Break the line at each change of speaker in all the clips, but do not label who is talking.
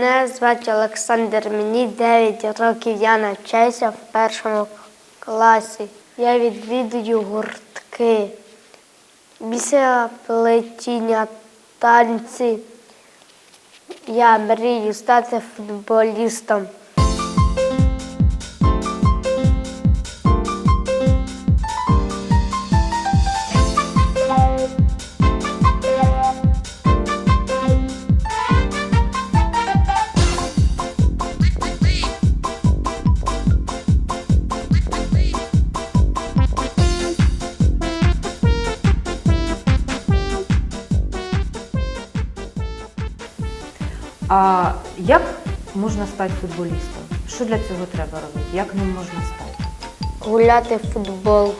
Мене звати Олександр, мені 9 років. Я навчаюся в першому класі. Я відвідую гуртки, після плетіння, танці. Я мрію стати футболістом.
А як можна стати футболістом? Що для цього треба робити? Як ним можна стати?
Гуляти в футбол,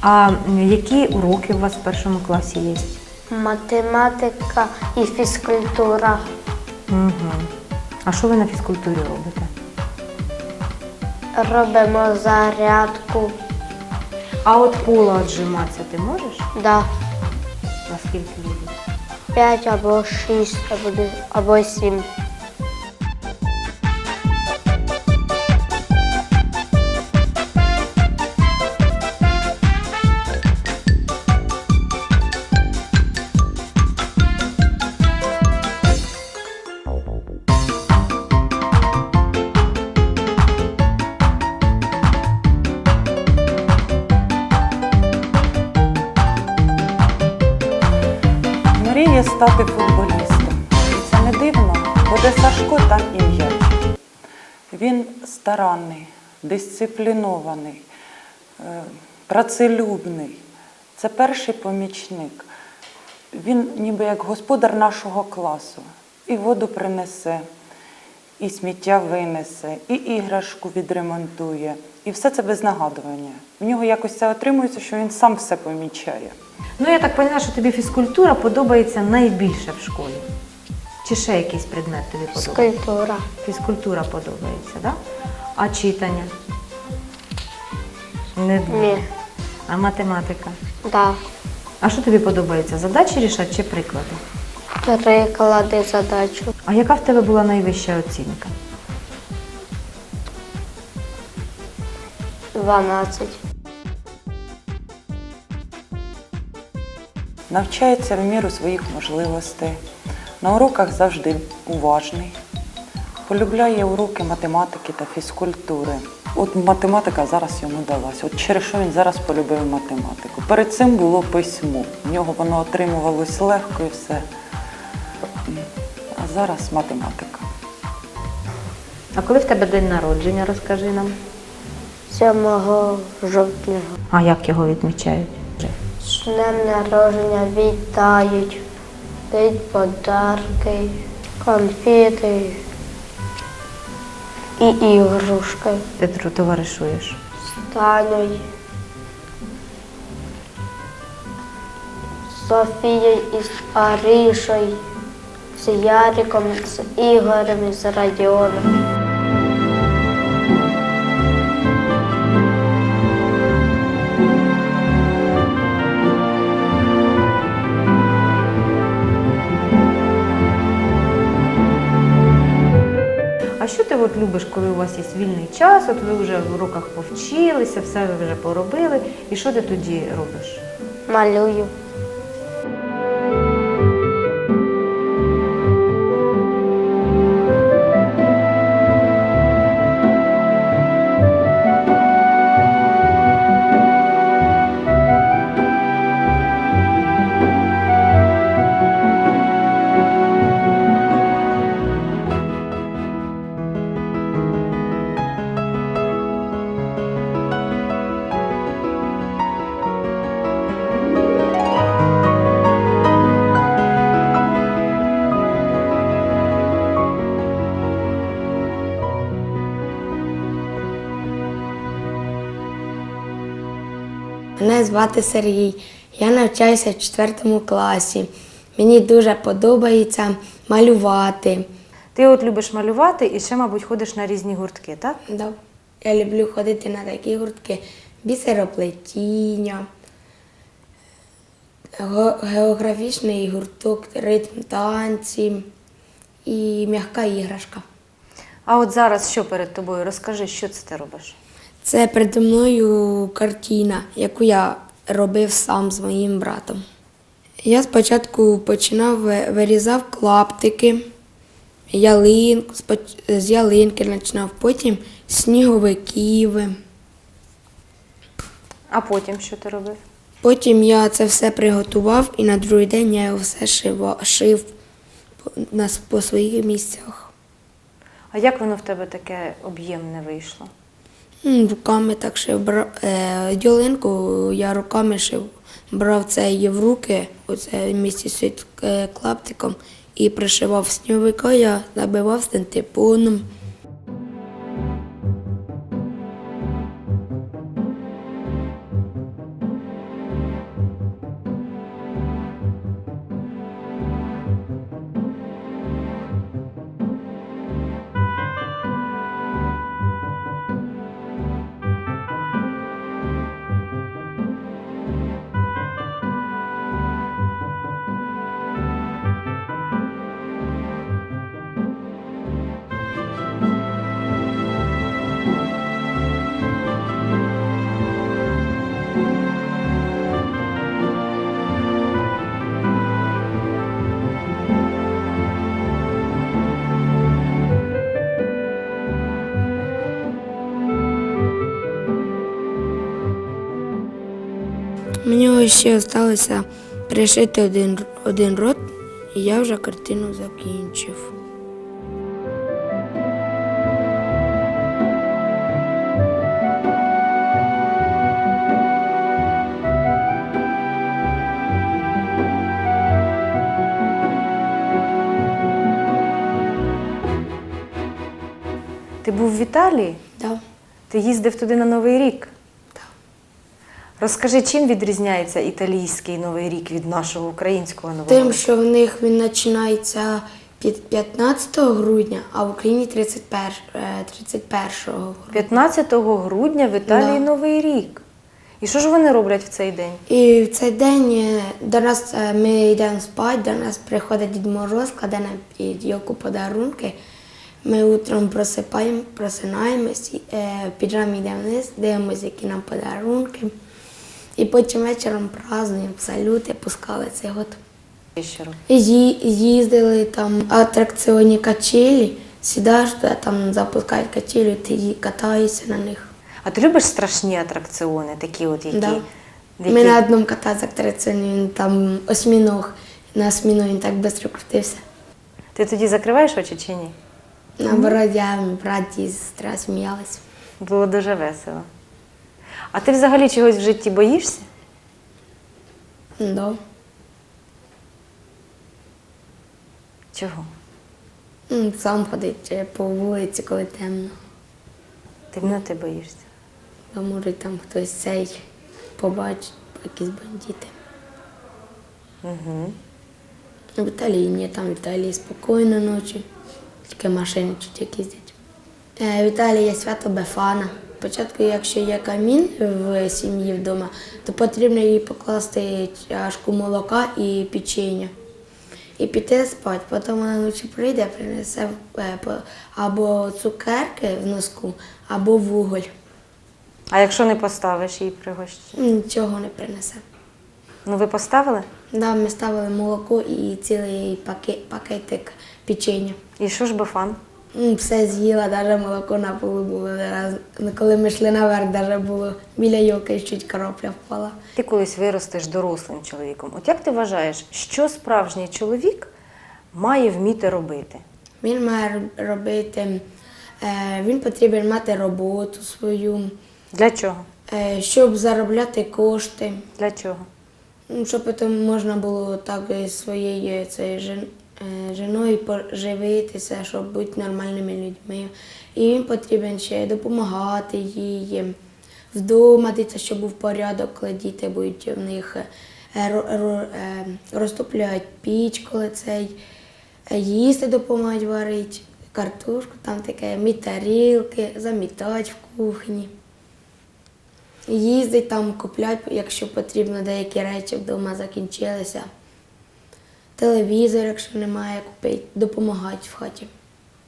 А які уроки у вас в першому класі є?
математика і фізкультура.
Угу. А що ви на фізкультурі робите?
Робимо зарядку.
А от пола отжиматися ти можеш?
Да.
Наскільки?
5 або 6, або, де- або 7.
Стати футболістом. І це не дивно, бо де Сашко, там і м'яч. Він старанний, дисциплінований, е, працелюбний. Це перший помічник. Він ніби як господар нашого класу. І воду принесе, і сміття винесе, і іграшку відремонтує. І все це без нагадування. В нього якось це отримується, що він сам все помічає.
Ну, я так розумію, що тобі фізкультура подобається найбільше в школі. Чи ще якийсь предмет тобі подобається?
Фізкультура.
Фізкультура подобається, так? Да? А читання? Не дуже.
Ні.
А математика?
Да.
А що тобі подобається? Задачі рішати чи приклади?
Переклади задачу.
А яка в тебе була найвища оцінка?
12.
Навчається в міру своїх можливостей. На уроках завжди уважний. Полюбляє уроки математики та фізкультури. От математика зараз йому далась. От через що він зараз полюбив математику. Перед цим було письмо. В нього воно отримувалось легко і все. Зараз математика.
А коли в тебе день народження, розкажи нам.
7 жовтня.
А як його відмічають?
З днем народження вітають, дають подарки, конфети і ігрушки.
Ти товаришуєш?
З Танею, з Софією і з Арішою, з Яриком, з Ігорем з Радіоном.
А що ти от любиш, коли у вас є вільний час? От ви вже в уроках повчилися, все ви вже поробили. І що ти тоді робиш?
Малюю.
Звати Сергій. Я навчаюся в 4 класі. Мені дуже подобається малювати.
Ти от любиш малювати і ще, мабуть, ходиш на різні гуртки, так?
Да. Я люблю ходити на такі гуртки бісероплетіння, географічний гурток, ритм танці і м'яка іграшка.
А от зараз що перед тобою? Розкажи, що це ти робиш?
Це передо мною картина, яку я робив сам з моїм братом. Я спочатку починав вирізав клаптики, ялинку, з ялинки починав, потім сніговиків.
А потім що ти робив?
Потім я це все приготував і на другий день я його все шив по своїх місцях.
А як воно в тебе таке об'ємне вийшло?
Руками так шив. брав. Ділинку я руками шив, брав це її в руки, оце місці з е, клаптиком, і пришивав снівика, я набивав синтепоном. Мені ще залишилося пришити один, один рот, і я вже картину закінчив.
Ти був в Італії?
Да.
Ти їздив туди на Новий рік? Розкажи, чим відрізняється італійський Новий рік від нашого українського нового
Тим, що в них він починається під 15 грудня, а в Україні 31, е, 31
15 грудня в Італії
Да.
Новий рік. І що ж вони роблять в цей день?
І в цей день е, до нас е, ми йдемо спати, до нас приходить Дід Мороз, кладе на під йолку подарунки. Ми утром просипаємо, просинаємось, е, в піджамі йдемо вниз, дивимося, які нам подарунки. І потім вечором празднуємо салюти, пускали цей год. Ї- їздили там атракціонні качелі, сідаєш туди, там запускають качелі, ти катаєшся на них.
А ти любиш страшні атракціони, такі от, які.
Да.
які...
Ми на одному каталися атракціоні, він там осьміног, на осьміну він так швидко крутився.
Ти тоді закриваєш очі чи ні?
Наоборот, я, брат і сестра сміялись.
Було дуже весело. А ти взагалі чогось в житті боїшся?
Да.
Чого?
М, Сам ходить е, по вулиці, коли темно.
Темноти боїшся.
Бо може там хтось цей побачить, якісь бандити.
Угу.
В Італії ні, там в Італії спокійно ночі, тільки машини чуть як їздять. Е, В Італії є свято Бефана. Спочатку, якщо є камін в сім'ї вдома, то потрібно їй покласти чашку молока і печення. І піти спати. Потім вона ночі прийде, принесе е, або цукерки в носку, або вуголь.
А якщо не поставиш її пригощення?
Нічого не принесе.
Ну ви поставили?
Да, ми ставили молоко і цілий пакетик печення.
І що ж бафан?
М, Все з'їла, навіть молоко на полу було. Коли ми йшли наверх, навіть було біля йоки чуть коропля впала.
Ти колись виростеш дорослим чоловіком. От як ти вважаєш, що справжній чоловік має вміти робити?
Він має робити, е, він потрібен мати роботу свою,
Для чого?
е, щоб заробляти кошти,
Для чого?
ну, щоб потім можна було так жен, е, жіною поживитися, щоб бути нормальними людьми. І він потрібен ще допомагати їй вдома, щоб був порядок, коли діти будуть в них ро- ро- розтопляють піч, коли цей їсти допомагають варити, картошку, там таке, мій тарілки, замітати в кухні. Їздить там, купляти, якщо потрібно, деякі речі вдома закінчилися. Телевізор, якщо немає, купити, допомагати в хаті.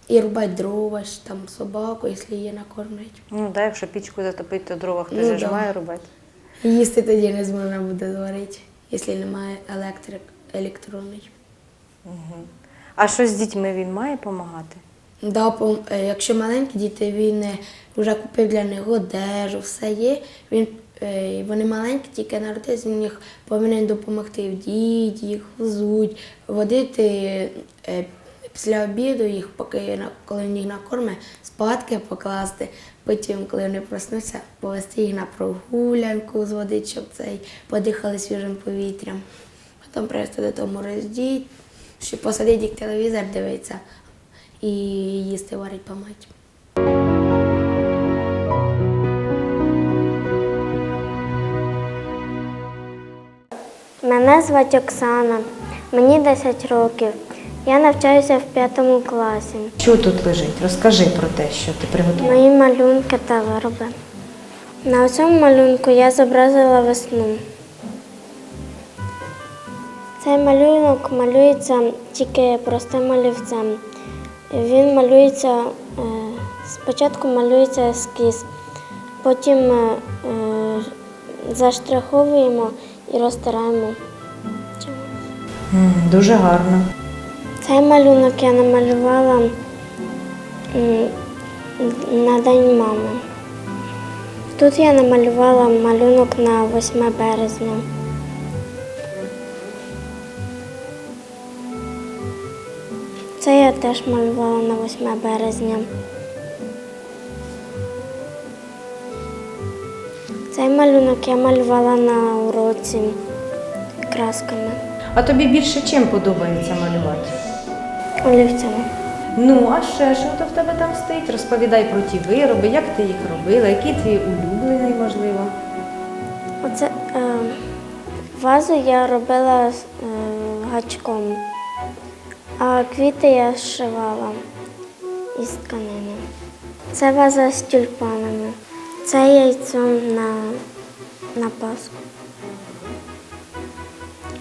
І рубати дрова, там собаку, якщо її накормлять.
Ну, да, якщо пічку затопити, то дрова хтось
Ну, да.
має робити.
Їсти тоді не зможна буде зварити, якщо немає електрик електронний.
А що з дітьми він має допомагати?
Да, е, якщо маленькі діти, він е, вже купив для них одежу, все є. Він, вони маленькі, тільки народились, він їх повинен допомогти вдіти, їх взуть, водити е, після обіду їх, поки коли їх накорме, спадки покласти. Потім, коли вони проснуться, повести їх на прогулянку, зводити, щоб цей подихали свіжим повітрям. Потім привезти додому роздіть, щоб посадити їх телевізор, дивитися і їсти варить по
Мене звати Оксана, мені 10 років. Я навчаюся в п'ятому класі.
Що тут лежить? Розкажи про те, що ти приготувала.
Мої малюнки та вироби. На цьому малюнку я зобразила весну. Цей малюнок малюється тільки простим олівцем. Він малюється, е, спочатку малюється ескіз, потім е, е, заштриховуємо і розтираємо.
Дуже гарно.
Цей малюнок я намалювала на День мами. Тут я намалювала малюнок на 8 березня. Це я теж малювала на 8 березня. Цей малюнок я малювала на уроці красками,
А тобі більше чим подобається малювати?
олівцями.
Ну, а ще що то в тебе там стоїть? Розповідай про ті вироби, як ти їх робила, який твій улюблений, можливо.
Оце е, вазу я робила е, гачком, а квіти я зшивала із тканини. Це ваза з тюльпанами. Це яйцо на, на Пасху.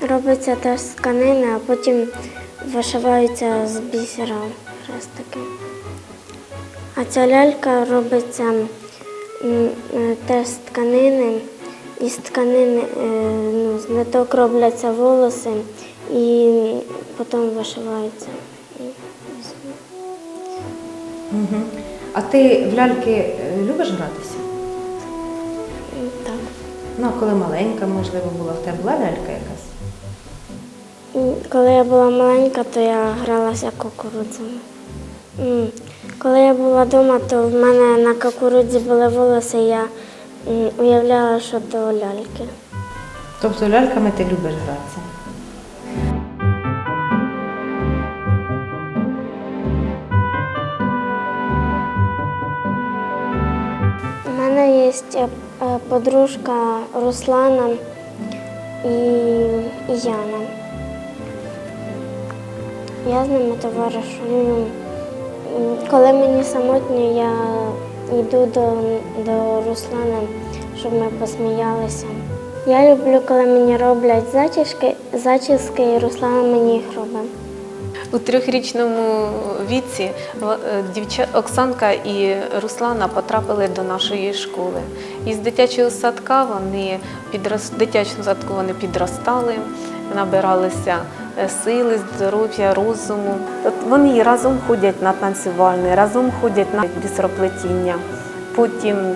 Робиться теж з тканини, а потім вишиваються з бісера хрестики. А ця лялька робиться теж з тканини. Із тканини е, ну, з ниток робляться волоси і потім вишиваються.
А ти в ляльки е, любиш гратися? Ну, а коли маленька, можливо, була, в тебе була лялька якась?
Коли я була маленька, то я гралася кукурудзом. Коли я була вдома, то в мене на кукурудзі були волоси, я уявляла, що то ляльки.
Тобто ляльками ти любиш гратися?
Мене є е, е, подружка Руслана і Яна. Я з ними товаришую. М, Коли мені самотньо, я йду до, до Руслана, щоб ми посміялися. Я люблю, коли мені роблять зачіски, зачіски і Руслана мені їх робить.
У трьохрічному віці е. Оксанка і Руслана потрапили до нашої школи. Із дитячого садка вони підрос... дитячого садку вони підростали, набиралися е, сили, здоров'я, розуму. От вони разом ходять на танцювальне, разом ходять на бісероплетіння, потім е,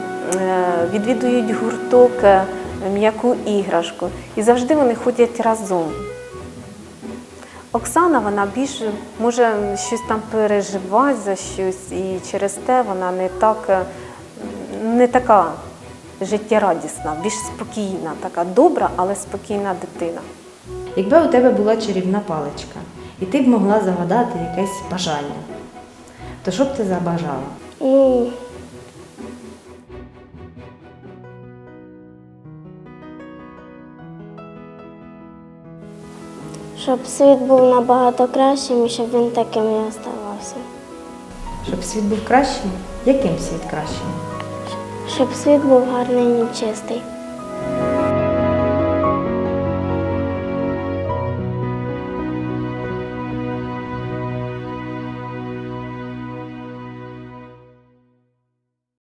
відвідують гурток м'яку іграшку. І завжди вони ходять разом. Оксана вона більше може щось там переживати за щось, і через те вона не так е, не така життєрадісна, більш спокійна, така добра, але спокійна дитина.
Якби у тебе була чарівна паличка, і ти б могла загадати якесь бажання, то що б ти забажала?
Щоб світ був набагато кращим і щоб він таким і оставався.
Щоб світ був кращим? Яким світ кращим?
Щоб світ був гарний і чистий.